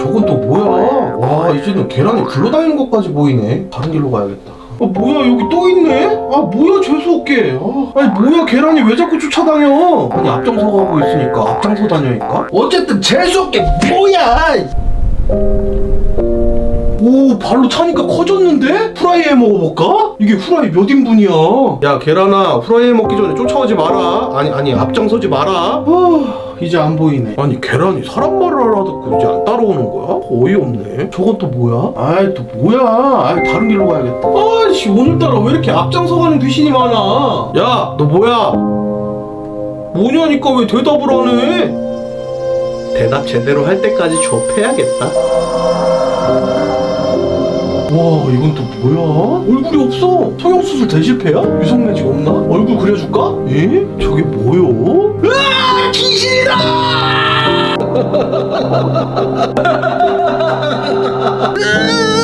저건 또 뭐야? 와 이제는 계란이 굴러다니는 것까지 보이네. 다른 길로 가야겠다. 아 뭐야 여기 또 있네? 아 뭐야 재수없게. 아, 아니 뭐야 계란이 왜 자꾸 쫓아다녀? 아니 앞장서 가고 있으니까 앞장서 다녀니까. 어쨌든 재수없게 뭐야? 오 발로 차니까 커졌는데? 후라이 해 먹어볼까? 이게 후라이 몇 인분이야? 야 계란아 후라이 해 먹기 전에 쫓아오지 마라 아니 아니 앞장서지 마라 아 이제 안 보이네 아니 계란이 사람 말을 알아듣고 이제 안 따라오는 거야? 어이없네 저건 또 뭐야? 아이 또 뭐야 아이 다른 길로 가야겠다 아씨 오늘따라 왜 이렇게 앞장서 가는 귀신이 많아 야 너 뭐야 뭐냐니까 왜 대답을 안해 대답 제대로 할 때까지 좁혀야겠다 와 이건 또 뭐야? 얼굴이 없어 성형수술 대실패야? 유성매 직 없나? 얼굴 그려줄까? 에? 저게 뭐요? Yeah.